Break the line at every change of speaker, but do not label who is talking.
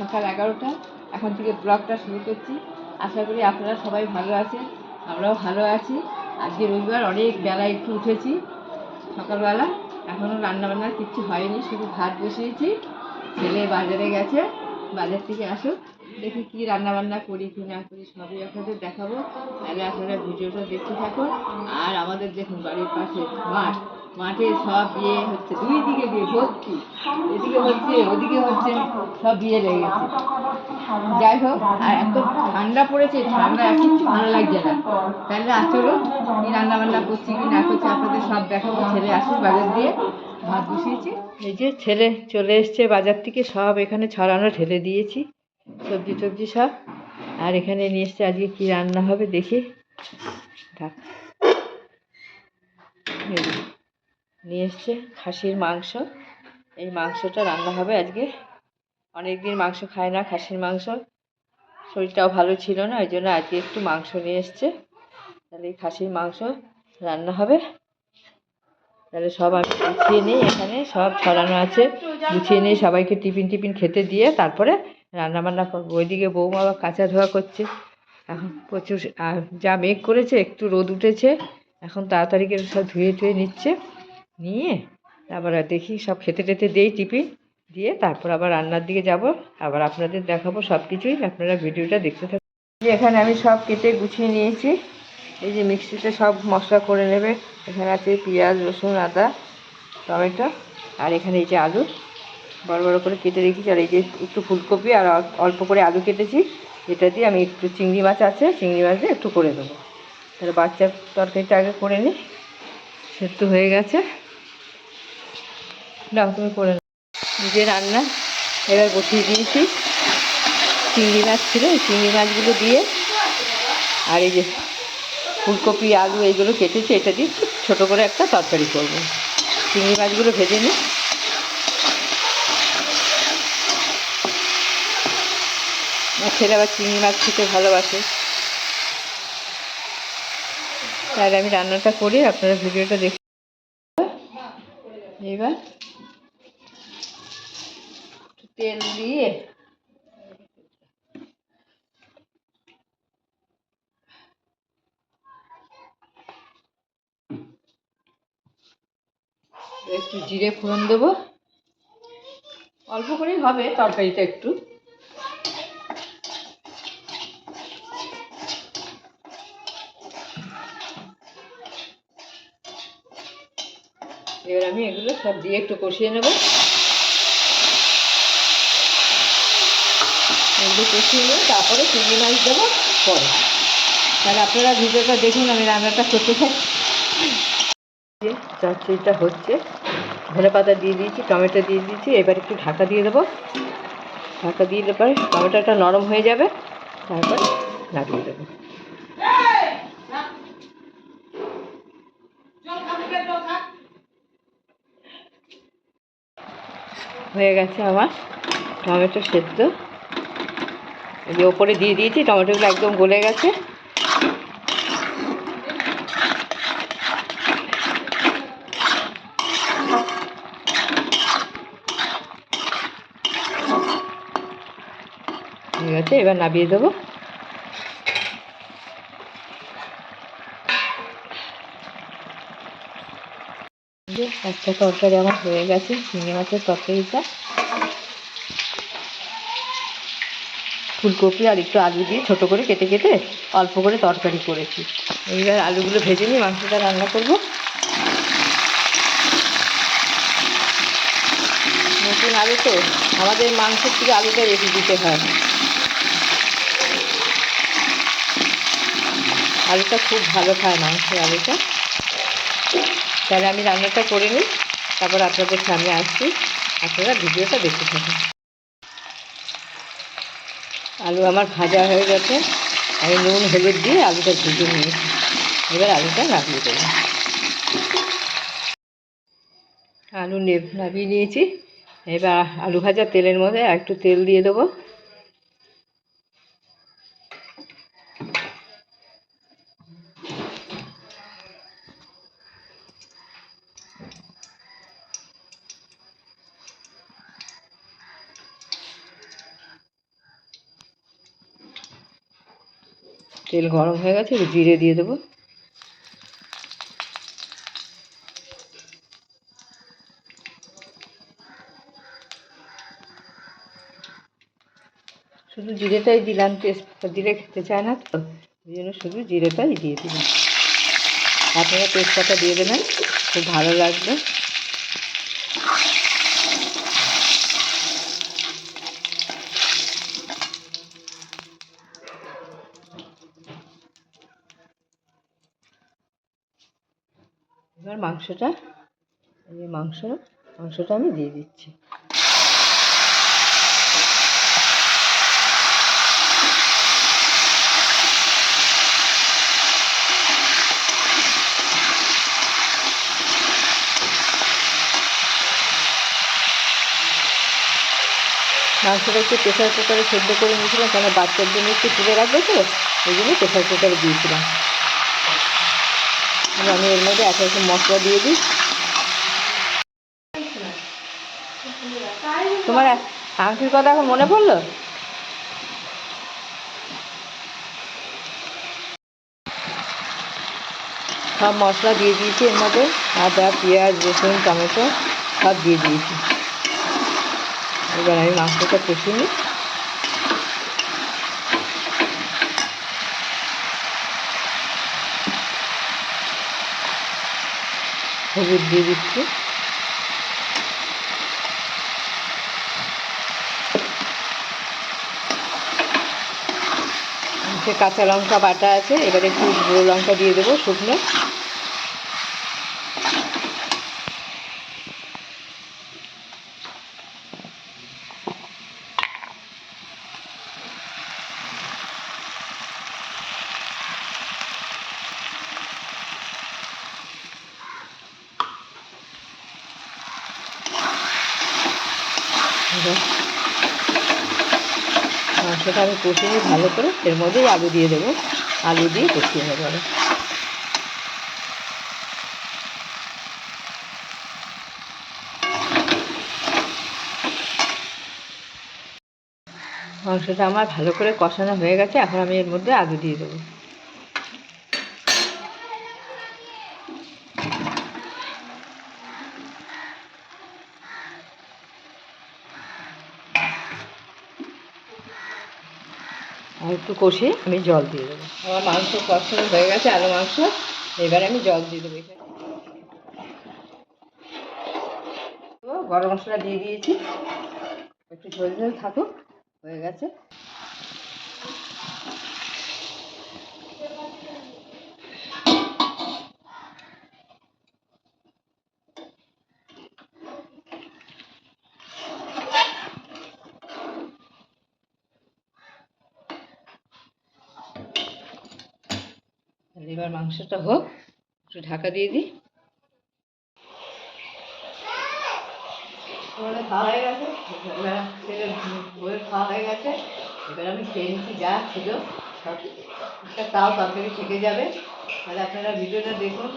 সকাল এগারোটা। এখন থেকে ব্লগটা শুরু করছি। আশা করি আপনারা সবাই ভালো আছেন, আমরাও ভালো আছি। আজকে রবিবার, অনেক বেলা একটু উঠেছি সকালবেলা। এখনও রান্নাবান্না কিচ্ছু হয়নি, শুধু ভাত বসিয়েছি। ছেলে বাজারে গেছে, বাজার থেকে আসুক, দেখি কী রান্নাবান্না করি, কি না করি, সবই আপনাদের দেখাবো। তাহলে আপনারা ভিডিওটা দেখতে থাকুন। আর আমাদের দেখুন বাড়ির পাশে মাঠ। মাঠে সব বিয়ে হচ্ছে দুই দিকে বিয়ে ভর্তি। এদিকে হচ্ছে, ওদিকে হচ্ছে, সব বিয়ে গেছে। যাই হোক, আর এত ঠান্ডা পড়েছে, ঠান্ডা কিচ্ছু ভালো লাগছে না। তাহলে আসলো কি রান্না বান্না করছি কি না করছি, আপনাদের সব দেখাবো ছেলে আসুক বাজার দিয়ে। ভাত বসিয়েছি। এই যে ছেলে চলে এসছে বাজার থেকে, সব এখানে ছড়ানো ঠেলে দিয়েছি, সবজি টবজি সব। আর এখানে নিয়ে এসছে আজকে কি রান্না হবে দেখি। ঢাক নিয়ে এসছে খাসির মাংস। এই মাংসটা রান্না হবে আজকে। অনেক দিন মাংস খায় না খাসির মাংস। শরীরটাও ভালো ছিল না, ওই জন্য আজকে একটু মাংস নিয়ে এসছে। তাহলে এই খাসির মাংস রান্না হবে। তাহলে সব আমি গুছিয়ে নিই এখানে, সব ছড়ানো আছে। গুছিয়ে নিয়ে সবাইকে টিফিন টিফিন খেতে দিয়ে তারপরে রান্না বান্না করব। ওইদিকে বৌমা আবার কাঁচা ধোয়া করছে। এখন প্রচুর যা মেঘ করেছে, একটু রোদ উঠেছে। এখন তাড়াতাড়ি করে সব ধুয়ে টুয়ে নিচ্ছে। নিয়ে তারপর দেখি সব খেতে টেতে দেই টিফিন দিয়ে তারপর আবার রান্নার দিকে যাব। আবার আপনাদের দেখাবো সব কিছুই। আপনারা ভিডিওটা দেখতে থাকুন এখানে আমি সব কেটে গুছিয়ে নিয়েছি। এই যে মিক্সিতে সব মশলা করে নেবে। এখানে আছে পেঁয়াজ, রসুন, আদা, টমেটো আর এখানে এই যে আলু। বড় বড় করে কেটে রেখেছি। আর এই যে একটু ফুলকপি আর অল্প করে আলু কেটেছি। এটা দিয়ে আমি একটু চিংড়ি মাছ আছে, চিংড়ি মাছ দিয়ে একটু করে দেবো। তাহলে বাচ্চার তরকারিটা আগে করে নিই। সেদ্ধ হয়ে গেছে। নাও তুমি করে নাও। নিজে রান্না, এবার বসিয়ে দিয়েছি। চিংড়ি মাছ ছিল চিংড়ি মাছগুলো দিয়ে আর এই যে ফুলকপি, আলু এইগুলো কেটেছি, এটা দিয়ে ছোটো করে একটা তরকারি করব। চিংড়ি মাছগুলো ভেজে নিই। আমার ছেলে আবার চিংড়ি মাছ খেতে ভালোবাসে। তাহলে আমি রান্নাটা করি, আপনারা ভিডিওটা দেখে এবার তেল দিয়ে একটু জিরে ফোড়ন দেবো। অল্প করেই হবে তরকারিটা একটু। এবার আমি এগুলো সব দিয়ে একটু কষিয়ে নেব। এগুলো কষিয়ে নেব তারপরে চিংড়ি মাছ দেবো পরে। তাহলে আপনারা ভিডিওটা দেখুন, আমি রান্নাটা করতে থাকি। চচ্চড়িটা হচ্ছে। ধনে পাতা দিয়ে দিয়েছি, টমেটো দিয়ে দিয়েছি, এবার একটু ঢাকা দিয়ে দেবো। ঢাকা দিয়ে দিলে পরে টমেটোটা নরম হয়ে যাবে, তারপর নামিয়ে দেবো। হয়ে গেছে আমার টমেটো সেদ্ধ। এই যে ওপরে দিয়ে দিয়েছি, টমেটোগুলো একদম গলে গেছে। হয়ে গেছে এবার নামিয়ে দেবো। একটা তরকারি আমার হয়ে গেছে, চিংড়ি মাছের তরকারিটা। ফুলকপি আর একটু আলু দিয়ে ছোটো করে কেটে কেটে অল্প করে তরকারি করেছি। এইবার আলুগুলো ভেজে নিয়ে মাংসটা রান্না করব। নতুন আলু তো, আমাদের মাংসের থেকে আলুটা বেশি দিতে হয়। আলুটা খুব ভালো খায় মাংসের আলুটা। তাহলে আমি রান্নাটা করে নিই, তারপর আপনাদের সামনে আসছি। আপনারা ভিডিওটা দেখতে থাকুন। আলু আমার ভাজা হয়ে গেছে। আমি নুন, হলুদ দিয়ে আলুটা ভেজে নিয়েছি। এবার আলুটা নামিয়ে দেবো। আলু নেব, নামিয়ে নিয়েছি। এবার আলু ভাজা তেলের মধ্যে একটু তেল দিয়ে দেবো। তেল গরম হয়ে গেছে জিরে দিয়ে দেবো। শুধু জিরেটাই দিলাম তেজপাতা দিলে খেতে চায় না তো, ওই জন্য শুধু জিরেটাই দিয়ে দিলাম। আপনারা তেজপাতা দিয়ে দেবেন, খুব ভালো লাগবে। এবার মাংসটা, এই মাংস, মাংসটা আমি দিয়ে দিচ্ছি। মাংসটা একটু প্রেশার কুকারে সেদ্ধ করে নিয়েছিলাম, কেন বাচ্চার জন্য একটু তুলে রাখবে তো? ওই জন্য প্রেশার কুকারে দিয়েছিলাম। আমি এর মধ্যে এক রকম মশলা দিয়ে দিই। তোমার আংটির কথা এখন মনে পড়ল? সব মশলা দিয়ে দিয়েছি এর মধ্যে। আদা, পেঁয়াজ, রসুন, টমেটো সব দিয়ে দিয়েছি। এবার আমি মাংসটা কষিয়ে নিই। হলুদ দিয়ে দিচ্ছি। কাঁচা লঙ্কা বাটা আছে এবারে একটু গুঁড়ো লঙ্কা দিয়ে দেবো শুকনো। এবার মাংসটা আমি কষিয়ে ভালো করে এর মধ্যেই আলু দিয়ে দেবো। আলু দিয়ে কষিয়ে নেব আরও। মাংসটা আমার ভালো করে কষানো হয়ে গেছে, এখন আমি এর মধ্যে আলু দিয়ে দেবো। একটু কষিয়ে আমি জল দিয়ে দেবো। আমার মাংস কষানো হয়ে গেছে, আলু মাংস। এবার আমি জল দিয়ে দেবো গরম মশলা দিয়ে দিয়েছি। একটু ঝোল ঝোল থাকুক, হয়ে গেছে তাহলে এবার মাংসটা হোক, একটু ঢাকা দিয়ে দিই। খাওয়া হয়ে গেছে খাওয়া হয়ে গেছে। এবার আমি নিচ্ছি, যা ছিল সব। তাও তাড়াতাড়ি থেকে যাবে। তাহলে আপনারা ভিডিওটা দেখুন।